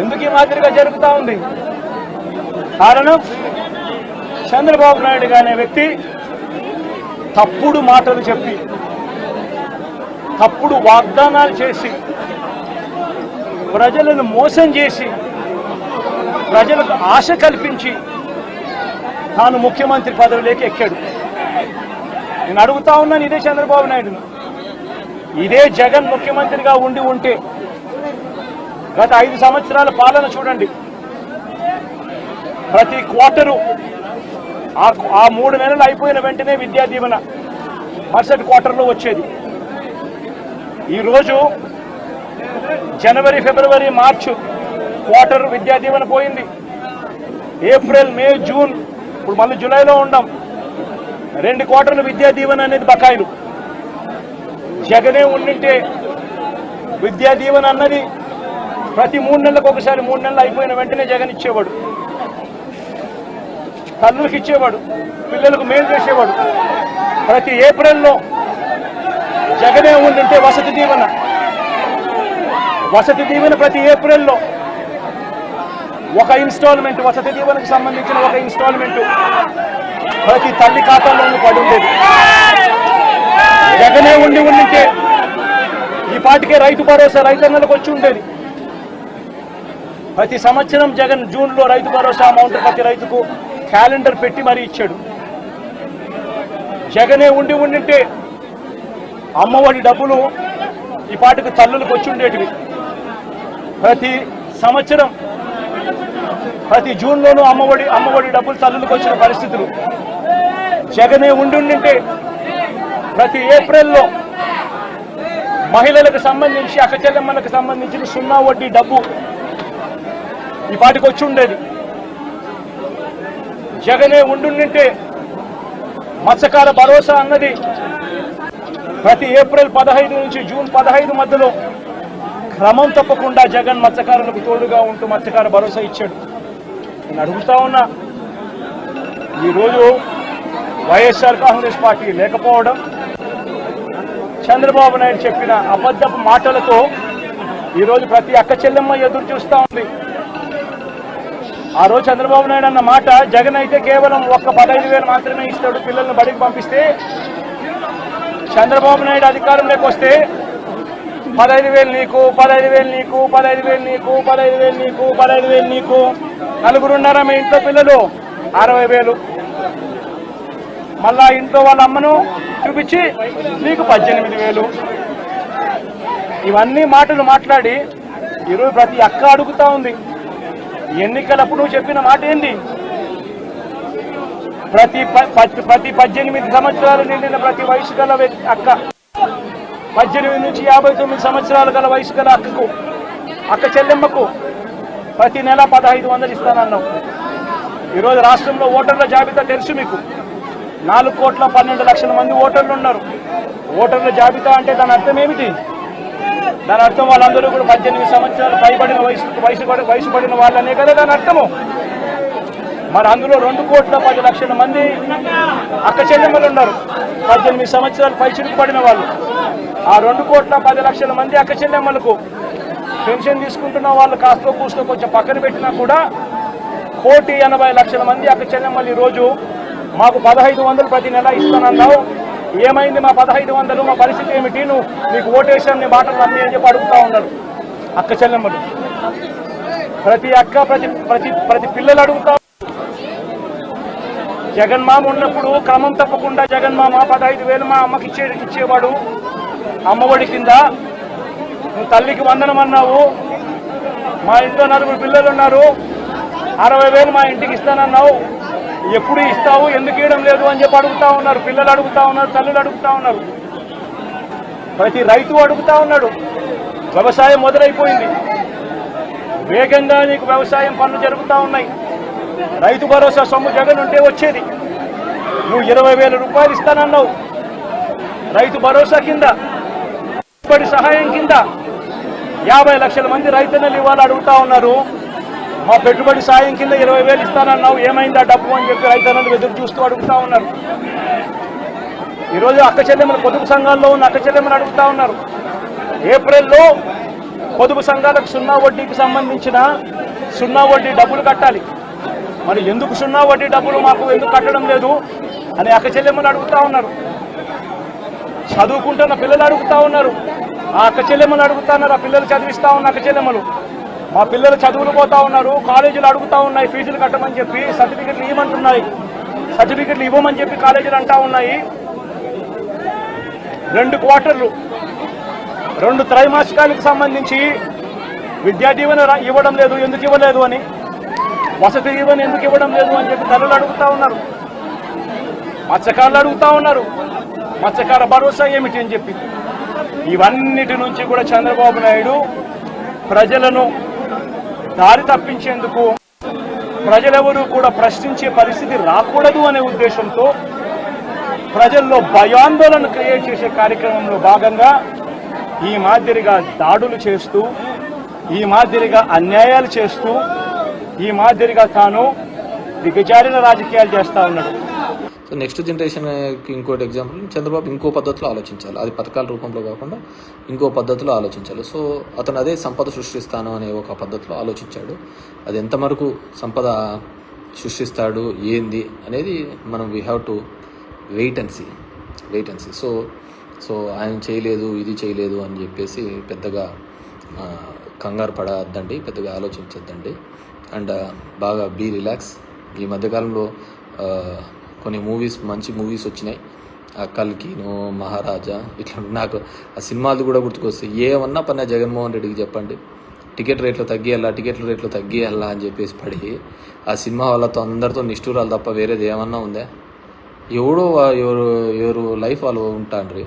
ఎందుకు ఈ మాదిరిగా జరుగుతూ ఉంది? కారణం చంద్రబాబు నాయుడు అనే వ్యక్తి తప్పుడు మాటలు చెప్పి తప్పుడు వాగ్దానాలు చేసి ప్రజలను మోసం చేసి ప్రజలకు ఆశ కల్పించి తాను ముఖ్యమంత్రి పదవిలోకి ఎక్కాడు. నేను అడుగుతా ఉన్నాను ఇదే చంద్రబాబు నాయుడును. ఇదే జగన్ ముఖ్యమంత్రిగా ఉండి ఉంటే గత ఐదు సంవత్సరాల పాలన చూడండి. ప్రతి క్వార్టరు ఆ ఆ మూడు నెలలు అయిపోయిన వెంటనే విద్యా దీవెన మరుసటి క్వార్టర్లో వచ్చేది. ఈరోజు జనవరి ఫిబ్రవరి మార్చు క్వార్టర్ విద్యా దీవెన పోయింది. ఏప్రిల్ మే జూన్ ఇప్పుడు మళ్ళీ జూలైలో ఉండాం. రెండు క్వార్టర్లు విద్యా దీవెన అనేది బకాయిలు. జగనే ఉండింటే విద్యా దీవెన అన్నది ప్రతి మూడు నెలలకు ఒకసారి మూడు నెలలు అయిపోయిన వెంటనే జగన్ ఇచ్చేవాడు. తల్లులకు ఇచ్చేవాడు. పిల్లలకు మేలు చేసేవాడు. ప్రతి ఏప్రిల్లో జగనే ఉండింటే వసతి దీవెన. వసతి దీవెన ప్రతి ఏప్రిల్లో ఒక ఇన్స్టాల్మెంట్ వసతి దీవెనకు సంబంధించిన ఒక ఇన్స్టాల్మెంట్ ప్రతి తల్లి ఖాతాలోనూ పడి ఉండేది. జగనే ఉండి ఉండింటే ఈ పాటికే రైతు భరోసా రైతన్నలకు వచ్చి ఉండేది. ప్రతి సంవత్సరం జగన్ జూన్లో రైతు భరోసా అమౌంట్ ప్రతి రైతుకు క్యాలెండర్ పెట్టి మరీ ఇచ్చాడు. జగనే ఉండి ఉండింటే అమ్మఒడి డబ్బులు ఈ పాటికి తల్లులకు వచ్చి ఉండేటివి. ప్రతి సంవత్సరం ప్రతి జూన్లోనూ అమ్మఒడి అమ్మఒడి డబ్బులు తల్లులకు వచ్చిన పరిస్థితులు. జగనే ఉండి ఉండింటే ప్రతి ఏప్రిల్లో మహిళలకు సంబంధించి అక్కచెల్లెమ్మలకు సంబంధించిన సున్నా వడ్డీ డబ్బు ఈ పాటికి వచ్చి ఉండేది. జగనే ఉండుంటే మత్స్యకార భరోసా అన్నది ప్రతి ఏప్రిల్ పదహైదు నుంచి జూన్ పదహైదు మధ్యలో క్రమం తప్పకుండా జగన్ మత్స్యకారులకు తోడుగా ఉంటూ మత్స్యకార భరోసా ఇచ్చాడు. నేను అడుగుతా ఉన్నా ఈరోజు వైఎస్ఆర్ కాంగ్రెస్ పార్టీ లేకపోవడం చంద్రబాబు నాయుడు చెప్పిన అబద్ధపు మాటలతో ఈరోజు ప్రతి అక్క చెల్లెమ్మ ఎదురు చూస్తూ ఉంది. ఆ రోజు చంద్రబాబు నాయుడు అన్న మాట జగన్ అయితే కేవలం ఒక్క పదహైదు వేలు మాత్రమే ఇస్తాడు పిల్లల్ని బడికి పంపిస్తే. చంద్రబాబు నాయుడు అధికారంలోకి వస్తే పదహైదు వేలు నీకు పదహైదు వేలు నీకు పదహైదు వేలు నీకు పదహైదు వేలు నీకు పదహైదు వేలు నీకు. నలుగురున్నారా మీ ఇంట్లో పిల్లలు? అరవై వేలు. మళ్ళా ఇంట్లో వాళ్ళ అమ్మను చూపించి నీకు పద్దెనిమిది వేలు. ఇవన్నీ మాటలు మాట్లాడి ఈరోజు ప్రతి అక్క అడుగుతా ఉంది. ఎన్నికలప్పుడు నువ్వు చెప్పిన మాట ఏంది? ప్రతి ప- ప- ప్రతి పద్దెనిమిది సంవత్సరాలు నిండిన ప్రతి వయసు గల వ్యక్తి- అక్క. పద్దెనిమిది నుంచి యాభై తొమ్మిది సంవత్సరాలు గల వయసు గల అక్కకు అక్క చెల్లెమ్మకు ప్రతి నెల పదహైదు వందలు ఇస్తానన్నావు. ఈరోజు రాష్ట్రంలో ఓటర్ల జాబితా తెలుసు మీకు. నాలుగు కోట్ల పన్నెండు లక్షల మంది ఓటర్లు ఉన్నారు. ఓటర్ల జాబితా అంటే దాని అర్థం ఏమిటి? దాని అర్థం వాళ్ళందరూ కూడా పద్దెనిమిది సంవత్సరాలు పైబడిన వయసు వయసు పడి- వయసు పడిన వాళ్ళనే కదా దాని అర్థము. మరి అందులో రెండు కోట్ల పది లక్షల మంది అక్క చెల్లెమ్మలు ఉన్నారు. పద్దెనిమిది సంవత్సరాలు పైచులకు పడిన వాళ్ళు. ఆ రెండు కోట్ల పది లక్షల మంది అక్క చెల్లెమ్మలకు పెన్షన్ తీసుకుంటున్న వాళ్ళు కాస్త కూస్తో కొంచెం పక్కన పెట్టినా కూడా కోటి ఎనభై లక్షల మంది అక్క చెల్లెమ్మలు ఈరోజు మాకు పదహైదు వందలు ప్రతి నెల ఇస్తానన్నావు. ఏమైంది? మా పదహైదు వందలు మా పరిస్థితి ఏమిటి? నువ్వు నీకు ఓటేషన్ నీ మాటలు అన్నీ అని చెప్పి అడుగుతా ఉన్నారు అక్క చెల్లెమ్మలు. ప్రతి అక్క ప్రతి ప్రతి ప్రతి పిల్లలు అడుగుతా జగన్మామ ఉన్నప్పుడు క్రమం తప్పకుండా జగన్మామ పదహైదు వేలు మా అమ్మకి ఇచ్చే ఇచ్చేవాడు. అమ్మఒడి కింద నువ్వు తల్లికి వందనం అన్నావు. మా ఇంట్లో నలుగురు పిల్లలు ఉన్నారు. అరవై వేలు మా ఇంటికి ఇస్తానన్నావు. ఎప్పుడు ఇస్తావు? ఎందుకు ఇవ్వడం లేదు అని చెప్పి అడుగుతా ఉన్నారు. పిల్లలు అడుగుతా ఉన్నారు తల్లులు అడుగుతా ఉన్నారు. ప్రతి రైతు అడుగుతా ఉన్నాడు. వ్యవసాయం మొదలైపోయింది. వేగంగా నీకు వ్యవసాయం పనులు జరుగుతూ ఉన్నాయి. రైతు భరోసా సొమ్ము జగన్ ఉంటే వచ్చేది. నువ్వు ఇరవై వేల రూపాయలు ఇస్తానన్నావు. రైతు భరోసా కింద ఇప్పటి సహాయం కింద యాభై లక్షల మంది రైతన్నలు ఇవాళ అడుగుతా ఉన్నారు. మా పెట్టుబడి సాయం కింద ఇరవై వేలు ఇస్తానన్నావు ఏమైందా డబ్బు అని చెప్పి రైతన్నలు ఎదురు చూస్తూ అడుగుతా ఉన్నారు. ఈరోజు అక్క చెల్లెమ్మల పొదుపు సంఘాల్లో ఉన్న అక్క చెల్లెమ్మలు అడుగుతా ఉన్నారు. ఏప్రిల్లో పొదుపు సంఘాలకు సున్నా వడ్డీకి సంబంధించిన సున్నా వడ్డీ డబ్బులు కట్టాలి. మరి ఎందుకు సున్నా వడ్డీ డబ్బులు మాకు ఎందుకు కట్టడం లేదు అని అక్క చెల్లెమ్మలు అడుగుతా ఉన్నారు. చదువుకుంటున్న పిల్లలు అడుగుతా ఉన్నారు. ఆ అక్క చెల్లెమ్మలు అడుగుతా ఉన్నారు ఆ పిల్లలు చదివిస్తా ఉన్న అక్క చెల్లెమ్మలు. మా పిల్లలు చదువులు పోతా ఉన్నారు కాలేజీలు అడుగుతా ఉన్నాయి ఫీజులు కట్టమని చెప్పి సర్టిఫికెట్లు ఇవ్వమంటున్నాయి. సర్టిఫికెట్లు ఇవ్వమని చెప్పి కాలేజీలు అంటా ఉన్నాయి. రెండు క్వార్టర్లు రెండు త్రైమాసికాలకు సంబంధించి విద్యా దీవెన ఇవ్వడం లేదు ఎందుకు ఇవ్వలేదు అని. వసతి దీవెన ఎందుకు ఇవ్వడం లేదు అని చెప్పి తల్లులు అడుగుతా ఉన్నారు. మత్స్యకారులు అడుగుతా ఉన్నారు. మత్స్యకార భరోసా ఏమిటి అని చెప్పి. ఇవన్నిటి నుంచి కూడా చంద్రబాబు నాయుడు ప్రజలను దారి తప్పించేందుకు ప్రజలెవరూ కూడా ప్రశ్నించే పరిస్థితి రాకూడదు అనే ఉద్దేశంతో ప్రజల్లో భయాందోళన క్రియేట్ చేసే కార్యక్రమంలో భాగంగా ఈ మాదిరిగా దాడులు చేస్తూ ఈ మాదిరిగా అన్యాయాలు చేస్తూ ఈ మాదిరిగా తాను దిగజారిన రాజకీయాలు చేస్తా ఉన్నాడు. సో నెక్స్ట్ జనరేషన్కి ఇంకోటి ఎగ్జాంపుల్ చంద్రబాబు ఇంకో పద్ధతిలో ఆలోచించాలి. అది పథకాల రూపంలో కాకుండా ఇంకో పద్ధతిలో ఆలోచించాలి. సో అతను అదే సంపద సృష్టిస్తాను అనే ఒక పద్ధతిలో ఆలోచించాడు. అది ఎంతవరకు సంపద సృష్టిస్తాడు ఏంది అనేది మనం we have to wait and see wait and see so so ఆయన చేయలేదు ఇది చేయలేదు అని చెప్పేసి పెద్దగా కంగారు పడద్దండి పెద్దగా ఆలోచించద్దండి. అండ్ బాగా బీ రిలాక్స్ ఈ మధ్యకాలంలో కొన్ని మూవీస్ మంచి మూవీస్ వచ్చినాయి. ఆ కల్కిను మహారాజా ఇట్లా నాకు ఆ సినిమాలు కూడా గుర్తుకొస్తాయి. ఏమన్నా పన్నా జగన్మోహన్ రెడ్డికి చెప్పండి. టికెట్ రేట్లు తగ్గియాలా టికెట్ రేట్లు తగ్గియాలా అని చెప్పేసి పడి ఆ సినిమా వాళ్ళతో అందరితో నిష్ఠూరాలు తప్ప వేరేది ఏమన్నా ఉందా? ఎవడో ఎవరు ఎవరు లైఫ్ వాళ్ళు ఉంటాండ్రి.